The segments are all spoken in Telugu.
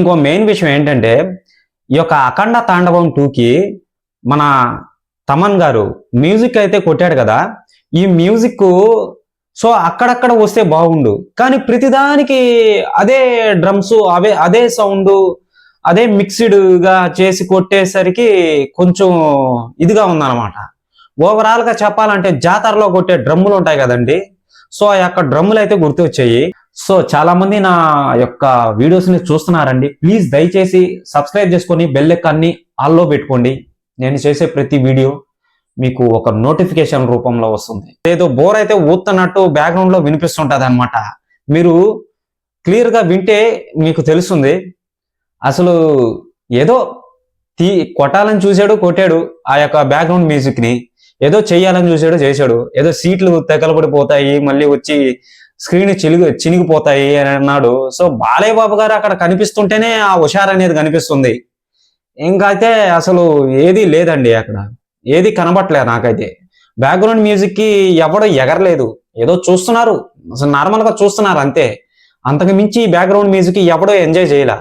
ఇంకో మెయిన్ విషయం ఏంటంటే ఈ యొక్క అఖండ తాండవం టూకి మన తమన్ గారు మ్యూజిక్ అయితే కొట్టాడు కదా. ఈ మ్యూజిక్ సో అక్కడక్కడ వస్తే బాగుండు. కానీ ప్రతిదానికి అదే డ్రమ్స్ అవే అదే సౌండ్ అదే మిక్స్డ్గా చేసి కొట్టేసరికి కొంచెం ఇదిగా ఉందన్నమాట. ఓవరాల్గా చెప్పాలంటే జాతరలో కొట్టే డ్రమ్ములు ఉంటాయి కదండి. సో ఆ యొక్క డ్రమ్ములు అయితే గుర్తొచ్చాయి. సో చాలా మంది నా యొక్క వీడియోస్ని చూస్తున్నారండి. ప్లీజ్ దయచేసి సబ్స్క్రైబ్ చేసుకొని బెల్ ఎక్కాన్ని ఆల్లో పెట్టుకోండి. నేను చేసే ప్రతి వీడియో మీకు ఒక నోటిఫికేషన్ రూపంలో వస్తుంది. ఏదో బోర్ అయితే ఊతున్నట్టు బ్యాక్గ్రౌండ్లో వినిపిస్తుంటది అనమాట మీరు క్లియర్గా వింటే మీకు తెలుస్తుంది. అసలు ఏదో తీ కొట్టాలని చూశాడు కొట్టాడు. ఆ యొక్క బ్యాక్గ్రౌండ్ మ్యూజిక్ని ఏదో చేయాలని చూశాడు చేశాడు. ఏదో సీట్లు తెగలబడిపోతాయి మళ్ళీ వచ్చి స్క్రీన్ చిలుగు చినిగిపోతాయి అని అన్నాడు. సో బాలయ్య బాబు గారు అక్కడ కనిపిస్తుంటేనే ఆ హుషారు అనేది కనిపిస్తుంది. ఇంకా అయితే అసలు ఏది లేదండి అక్కడ. ఏది కనబట్లేదు నాకైతే. బ్యాక్గ్రౌండ్ మ్యూజిక్కి ఎగరలేదు. ఏదో చూస్తున్నారు. అసలు నార్మల్గా చూస్తున్నారు అంతే. అంతకు మించి బ్యాక్గ్రౌండ్ మ్యూజిక్కి ఎవడో ఎంజాయ్ చేయలే.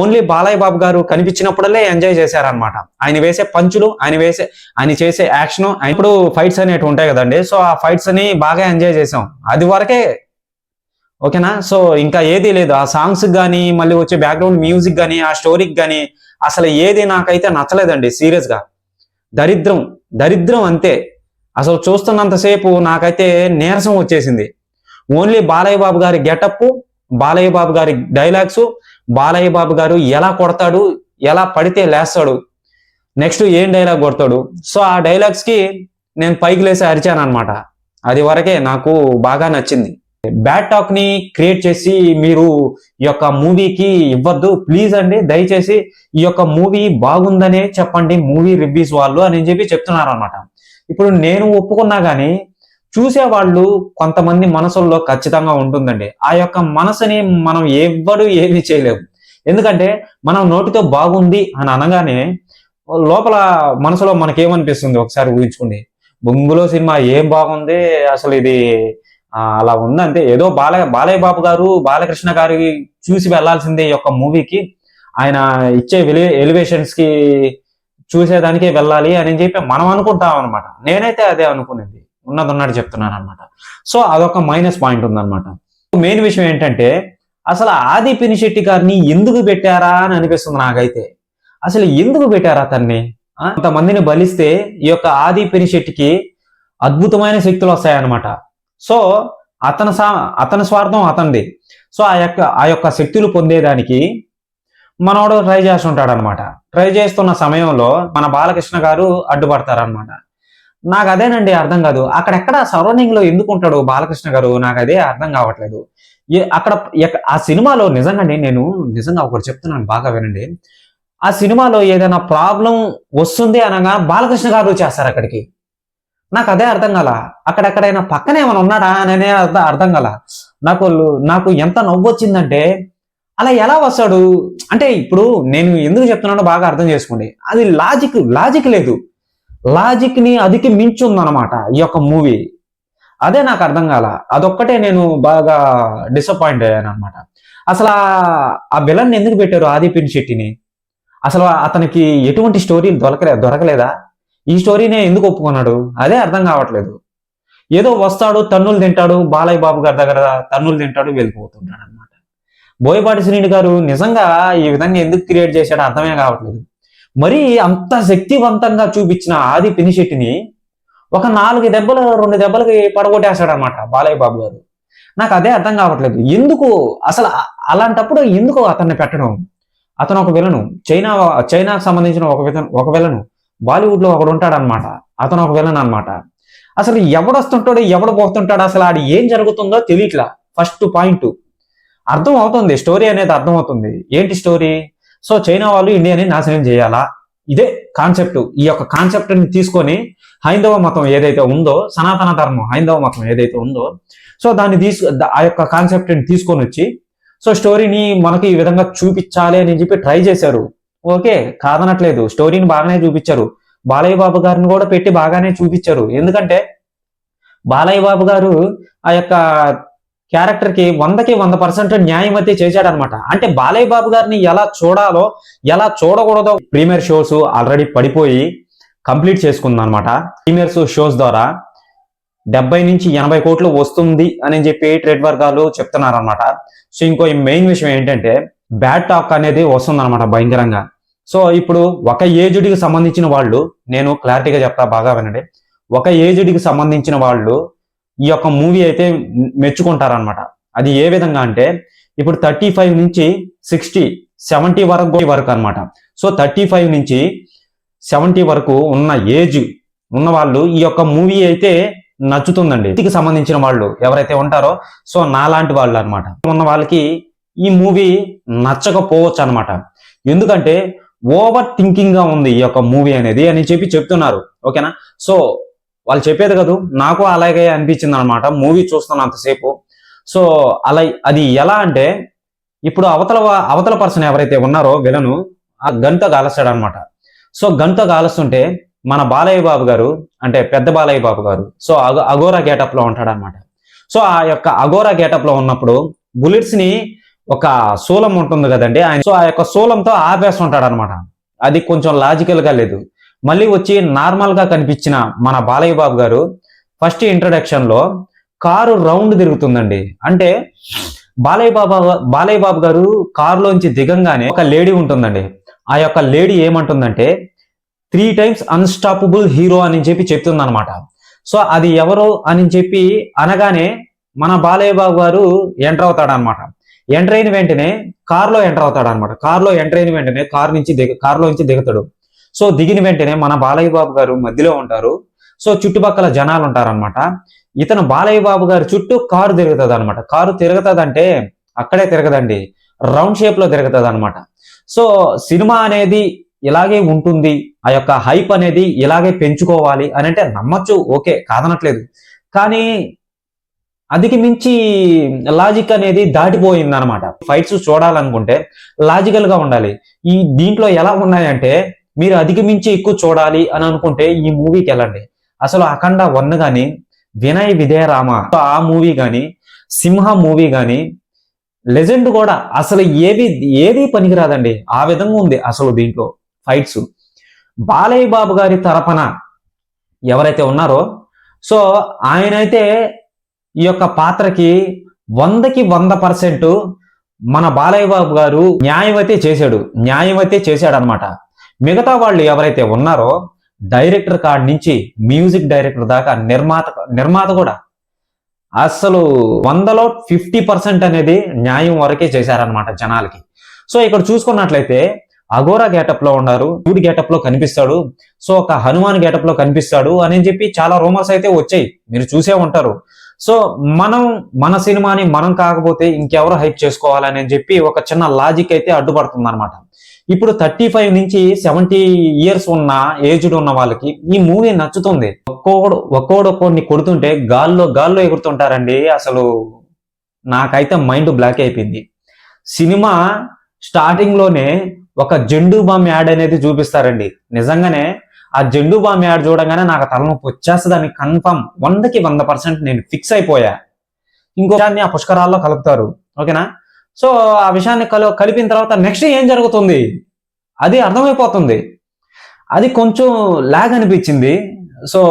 ఓన్లీ బాలయ్య బాబు గారు కనిపించినప్పుడల్లే ఎంజాయ్ చేశారనమాట ఆయన వేసే పంచులు ఆయన వేసే ఆయన చేసే యాక్షన్ ఇప్పుడు ఫైట్స్ అనేవి ఉంటాయి కదండి. సో ఆ ఫైట్స్ అని బాగా ఎంజాయ్ చేసాం అది వరకే ఓకేనా? సో ఇంకా ఏది లేదు. ఆ సాంగ్స్ కానీ మళ్ళీ వచ్చే బ్యాక్గ్రౌండ్ మ్యూజిక్ కానీ ఆ స్టోరీకి కానీ అసలు ఏది నాకైతే నచ్చలేదండి సీరియస్గా దరిద్రం దరిద్రం అంతే. అసలు చూస్తున్నంతసేపు నాకైతే నీరసం వచ్చేసింది. ఓన్లీ బాలయ్య బాబు గారి గెటప్ బాలయ్య బాబు గారి డైలాగ్స్ బాలయ్య బాబు గారు ఎలా కొడతాడు ఎలా పడితే లేస్తాడు నెక్స్ట్ ఏం డైలాగ్ కొడతాడు. సో ఆ డైలాగ్స్కి నేను పైకి లేసి అరిచాను అనమాట అది వరకే నాకు బాగా నచ్చింది. బ్యాడ్ టాక్ని క్రియేట్ చేసి మీరు ఈ యొక్క మూవీకి ఇవ్వద్దు. ప్లీజ్ అండి దయచేసి ఈ యొక్క మూవీ బాగుందనే చెప్పండి. మూవీ రివ్యూస్ వాళ్ళు అని చెప్పి చెప్తున్నారు అనమాట ఇప్పుడు నేను ఒప్పుకున్నా గానీ చూసే వాళ్ళు కొంతమంది మనసుల్లో ఖచ్చితంగా ఉంటుందండి. ఆ యొక్క మనసుని మనం ఎవ్వరు ఏమీ చేయలేము. ఎందుకంటే మనం నోటితో బాగుంది అని అనగానే లోపల మనసులో మనకేమనిపిస్తుంది? ఒకసారి ఊహించుకోండి. బొంగులో సినిమా ఏం బాగుంది? అసలు ఇది అలా ఉందంటే ఏదో బాలయ్య బాలయ్య బాబు గారు బాలకృష్ణ గారి చూసి వెళ్ళాల్సిందే ఈ యొక్క మూవీకి. ఆయన ఇచ్చే ఎలివేషన్స్కి చూసేదానికి వెళ్ళాలి అని చెప్పి మనం అనుకుంటాం అనమాట నేనైతే అదే అనుకునేది. ఉన్నది ఉన్నట్టు చెప్తున్నాను అనమాట సో అదొక మైనస్ పాయింట్ ఉందన్నమాట. మెయిన్ విషయం ఏంటంటే అసలు ఆది పినిశెట్టి గారిని ఎందుకు పెట్టారా అని అనిపిస్తుంది నాకైతే. అసలు ఎందుకు పెట్టారా తన్ని? అంతమందిని బలిస్తే ఈ యొక్క ఆది పినిశెట్టికి అద్భుతమైన శక్తులు వస్తాయన్నమాట. సో అతని సా అతని స్వార్థం అతనిది. సో ఆ యొక్క ఆ యొక్క శక్తులు పొందేదానికి మనోడు ట్రై చేస్తుంటాడు అనమాట ట్రై చేస్తున్న సమయంలో మన బాలకృష్ణ గారు అడ్డుపడతారనమాట నాకు అదేనండి అర్థం కాదు. అక్కడెక్కడ సరౌండింగ్లో ఎందుకు ఉంటాడు బాలకృష్ణ గారు? నాకు అదే అర్థం కావట్లేదు. అక్కడ ఆ సినిమాలో నిజంగా నేను నిజంగా ఒకటి చెప్తున్నాను బాగా వినండి. ఆ సినిమాలో ఏదైనా ప్రాబ్లం వస్తుంది అనగా బాలకృష్ణ గారు వచ్చేస్తారు అక్కడికి. నాకు అదే అర్థం కల? అక్కడెక్కడైనా పక్కనే ఏమైనా ఉన్నాడా అని అర్థం అర్థం నాకు నాకు ఎంత నవ్వు వచ్చిందంటే అలా ఎలా వస్తాడు? అంటే ఇప్పుడు నేను ఎందుకు చెప్తున్నానో బాగా అర్థం చేసుకోండి. అది లాజిక్ లాజిక్ లేదు. లాజిక్ని అదికి మించి ఉందన్నమాట ఈ యొక్క మూవీ. అదే నాకు అర్థం కాల. అదొక్కటే నేను బాగా డిసప్పాయింట్ అయ్యాను అనమాట అసలు ఆ- విలన్ ఎందుకు పెట్టారు ఆదిపిన్ శెట్టిని? అసలు అతనికి ఎటువంటి స్టోరీ దొరకలే దొరకలేదా? ఈ స్టోరీనే ఎందుకు ఒప్పుకున్నాడు? అదే అర్థం కావట్లేదు. ఏదో వస్తాడు తన్నులు తింటాడు బాలయ్య బాబు గారి దగ్గర తన్నులు తింటాడు వెళ్ళిపోతుంటాడు అనమాట బోయపాటి శ్రీని గారు నిజంగా ఈ విధంగా ఎందుకు క్రియేట్ చేశాడో అర్థమే కావట్లేదు. మరి అంత శక్తివంతంగా చూపించిన ఆది పినిశెట్టిని ఒక నాలుగు దెబ్బలు రెండు దెబ్బలకి పడగొట్టేస్తాడు అనమాట బాలయ్య బాబు గారు. నాకు అదే అర్థం కావట్లేదు. ఎందుకు అసలు అలాంటప్పుడు ఎందుకు అతన్ని పెట్టడం? అతను ఒక విలను. చైనా చైనాకు సంబంధించిన ఒక విధం ఒక విలను. బాలీవుడ్లో ఒకడు ఉంటాడనమాట అతను ఒక విలన్ అనమాట అసలు ఎవడు వస్తుంటాడో ఎవడు పోతుంటాడు అసలు ఆడి ఏం జరుగుతుందో తెలియట్లా ఫస్ట్ పాయింట్. అర్థం అవుతుంది స్టోరీ అనేది అర్థం అవుతుంది. ఏంటి స్టోరీ? సో చైనా వాళ్ళు ఇండియాని నాశనం చేయాలా? ఇదే కాన్సెప్ట్. ఈ యొక్క కాన్సెప్ట్ని తీసుకొని హైందవ మతం ఏదైతే ఉందో సనాతన ధర్మం హైందవ మతం ఏదైతే ఉందో సో దాన్ని తీసు ఆ యొక్క కాన్సెప్ట్ని తీసుకొని వచ్చి సో స్టోరీని మనకి ఈ విధంగా చూపించాలి అని చెప్పి ట్రై చేశారు. ఓకే కాదనట్లేదు. స్టోరీని బాగానే చూపించారు. బాలయ్య బాబు గారిని కూడా పెట్టి బాగానే చూపించారు. ఎందుకంటే బాలయ్య బాబు గారు ఆ యొక్క క్యారెక్టర్కి వందకి వంద పర్సెంట్ న్యాయం అయితే చేశాడనమాట. అంటే బాలయ్య బాబు గారిని ఎలా చూడాలో ఎలా చూడకూడదో ప్రీమియర్ షోస్ ఆల్రెడీ పడిపోయి కంప్లీట్ చేసుకుందనమాట. ప్రీమియర్ షోస్ ద్వారా డెబ్బై నుంచి ఎనభై కోట్లు వస్తుంది అని చెప్పి ట్రేడ్ వర్గాలు చెప్తున్నారనమాట. సో ఇంకో మెయిన్ విషయం ఏంటంటే బ్యాడ్ టాక్ అనేది వస్తుందన్నమాట భయంకరంగా. సో ఇప్పుడు ఒక ఏజ్డ్కి సంబంధించిన వాళ్ళు నేను క్లారిటీగా చెప్తా బాగా వినండి. ఒక ఏజ్డ్కి సంబంధించిన వాళ్ళు ఈ యొక్క మూవీ అయితే మెచ్చుకుంటారనమాట అది ఏ విధంగా అంటే ఇప్పుడు థర్టీ ఫైవ్ నుంచి సిక్స్టీ సెవెంటీ వరకు వరకు అనమాట సో థర్టీ ఫైవ్ నుంచి సెవెంటీ వరకు ఉన్న ఏజ్ ఉన్న వాళ్ళు ఈ యొక్క మూవీ అయితే నచ్చుతుందండి. ఇంటికి సంబంధించిన వాళ్ళు ఎవరైతే ఉంటారో సో నాలాంటి వాళ్ళు అనమాట ఉన్న వాళ్ళకి ఈ మూవీ నచ్చకపోవచ్చు అనమాట ఎందుకంటే ఓవర్ థింకింగ్గా ఉంది ఈ యొక్క మూవీ అనేది అని చెప్పి చెప్తున్నారు. ఓకేనా? సో వాళ్ళు చెప్పేది కదా. నాకు అలాగే అనిపించింది అనమాట మూవీ చూస్తున్నంతసేపు సో అలా అది ఎలా అంటే ఇప్పుడు అవతల అవతల పర్సన్ ఎవరైతే ఉన్నారో విలను ఆ గంట కాలుస్తాడు అనమాట సో గంట కాలుస్తుంటే మన బాలయ్య బాబు గారు అంటే పెద్ద బాలయ్య బాబు గారు సో అగో అగోరా గేటప్లో ఉంటాడు అనమాట సో ఆ యొక్క అగోరా గేటప్లో ఉన్నప్పుడు బుల్లెట్స్ని ఒక శూలం ఉంటుంది కదండి. ఆయన సో ఆ యొక్క శూలంతో ఆపేస్తుంటాడు అనమాట అది కొంచెం లాజికల్గా లేదు. మళ్ళీ వచ్చి నార్మల్గా కనిపించిన మన బాలయ్య బాబు గారు ఫస్ట్ ఇంట్రడక్షన్లో కారు రౌండ్ తిరుగుతుందండి. అంటే బాలయ్య బాబా బాలయ్య బాబు గారు కారులోంచి దిగంగానే ఒక లేడీ ఉంటుందండి. ఆ యొక్క లేడీ ఏమంటుందంటే త్రీ టైమ్స్ అన్స్టాపబుల్ హీరో అని చెప్పి చెప్తుంది అనమాట సో అది ఎవరు అని చెప్పి అనగానే మన బాలయ్య బాబు గారు ఎంటర్ అవుతాడనమాట ఎంటర్ అయిన వెంటనే కారులో ఎంటర్ అవుతాడు అనమాట కారులో ఎంటర్ అయిన వెంటనే కారు నుంచి దిగ కారులో నుంచి దిగుతాడు. సో దిగిన వెంటనే మన బాలయ్య బాబు గారు మధ్యలో ఉంటారు. సో చుట్టుపక్కల జనాలు ఉంటారన్నమాట. ఇతను బాలయ్య బాబు గారి చుట్టూ కారు తిరుగుతుంది అనమాట కారు తిరుగుతుందంటే అక్కడే తిరగదండి. రౌండ్ షేప్లో తిరుగుతుంది అనమాట సో సినిమా అనేది ఇలాగే ఉంటుంది. ఆ యొక్క హైప్ అనేది ఇలాగే పెంచుకోవాలి అని అంటే నమ్మచ్చు. ఓకే కాదనట్లేదు. కానీ అదికి మించి లాజిక్ అనేది దాటిపోయింది అనమాట ఫైట్స్ చూడాలనుకుంటే లాజికల్గా ఉండాలి. ఈ దీంట్లో ఎలా ఉన్నాయంటే మీరు అధిక మించి ఎక్కువ చూడాలి అని అనుకుంటే ఈ మూవీకి వెళ్ళండి. అసలు అఖండ వన్ గాని వినయ్ విజయరామ ఆ మూవీ గాని సింహ మూవీ గాని లెజెండ్ కూడా అసలు ఏది ఏది పనికిరాదండి. ఆ విధంగా ఉంది అసలు దీంట్లో ఫైట్స్ బాలయ్య బాబు గారి తరపున ఎవరైతే ఉన్నారో సో ఆయనైతే ఈ యొక్క పాత్రకి వందకి వంద పర్సెంట్ మన బాలయ్య బాబు గారు న్యాయమైతే చేశాడు న్యాయం అయితే చేశాడు అనమాట మిగతా వాళ్ళు ఎవరైతే ఉన్నారో డైరెక్టర్ కాడ నుంచి మ్యూజిక్ డైరెక్టర్ దాకా నిర్మాత నిర్మాత కూడా. అసలు వందలో ఫిఫ్టీ పర్సెంట్ అనేది న్యాయం వరకే చేశారనమాట జనాలకి. సో ఇక్కడ చూసుకున్నట్లయితే అఘోరా గేటప్లో ఉన్నారు శివుడి గేటప్లో కనిపిస్తాడు సో ఒక హనుమాన్ గేటప్లో కనిపిస్తాడు అని చెప్పి చాలా రూమర్స్ అయితే వచ్చాయి. మీరు చూసే ఉంటారు. సో మనం మన సినిమాని మనం కాకపోతే ఇంకెవరు హైప్ చేసుకోవాలని చెప్పి ఒక చిన్న లాజిక్ అయితే అడ్డుపడుతుంది అనమాట ఇప్పుడు థర్టీ ఫైవ్ నుంచి సెవెంటీ ఇయర్స్ ఉన్న ఏజ్డ్ ఉన్న వాళ్ళకి ఈ మూవీ నచ్చుతుంది. ఒక్కోడు ఒక్కోడు ఒక్కోడిని కొడుతుంటే గాల్లో గాల్లో ఎగురుతుంటారండి. అసలు నాకైతే మైండ్ బ్లాక్ అయిపోయింది. సినిమా స్టార్టింగ్లోనే ఒక జెండు బామ్ యాడ్ అనేది చూపిస్తారండి. నిజంగానే ఆ జెండు బామ్ యాడ్ చూడగానే నాకు తలనొప్పి వచ్చేస్తుందని కన్ఫర్మ్ వందకి వంద పర్సెంట్ నేను ఫిక్స్ అయిపోయా. ఇంకో విషయాన్ని ఆ పుష్కరాల్లో కలుపుతారు. ఓకేనా? సో ఆ విషయాన్ని కలు కలిపిన తర్వాత నెక్స్ట్ ఏం జరుగుతుంది? అది అర్థమైపోతుంది. అది కొంచెం లాగ్ అనిపించింది. సో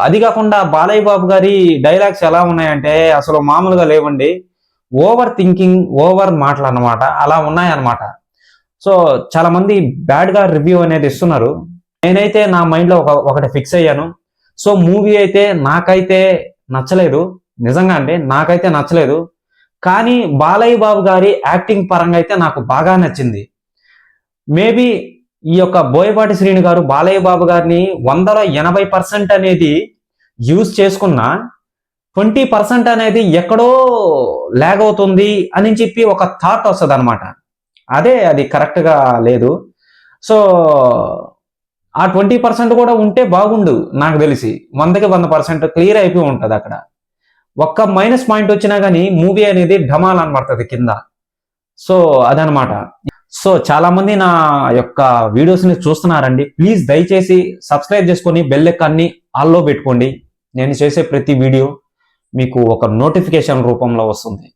అది కాకుండా బాలయ్య బాబు గారి డైలాగ్స్ ఎలా ఉన్నాయంటే అసలు మామూలుగా లేవండి. ఓవర్ థింకింగ్ ఓవర్ మాటలు అన్నమాట. అలా ఉన్నాయన్నమాట. సో చాలా మంది రివ్యూ అనేది ఇస్తున్నారు. నేనైతే నా మైండ్లో ఒక ఒకటి ఫిక్స్ అయ్యాను. సో మూవీ అయితే నాకైతే నచ్చలేదు. నిజంగా అంటే నాకైతే నచ్చలేదు. కానీ బాలయ్య బాబు గారి యాక్టింగ్ పరంగా అయితే నాకు బాగా నచ్చింది. మేబీ ఈ యొక్క బోయపాటి శ్రీని గారు బాలయ్య బాబు గారిని వందలో ఎనభై పర్సెంట్ అనేది యూజ్ చేసుకున్న ట్వంటీ పర్సెంట్ అనేది ఎక్కడో ల్యాగ్ అవుతుంది అని చెప్పి ఒక థాట్ వస్తుంది అనమాట అదే అది కరెక్ట్గా లేదు. సో ఆ ట్వంటీ పర్సెంట్ కూడా ఉంటే బాగుండు నాకు తెలిసి. వందకి వంద పర్సెంట్ క్లియర్ అయిపోయి ఉంటుంది అక్కడ. ఒక్క మైనస్ పాయింట్ వచ్చినా కానీ మూవీ అనేది ఢమాల్ అనబడుతుంది కింద. సో అదనమాట సో చాలా మంది నా యొక్క వీడియోస్ని చూస్తున్నారండి. ప్లీజ్ దయచేసి సబ్స్క్రైబ్ చేసుకొని బెల్ ఎక్కాన్ని ఆల్లో పెట్టుకోండి. నేను చేసే ప్రతి వీడియో మీకు ఒక నోటిఫికేషన్ రూపంలో వస్తుంది.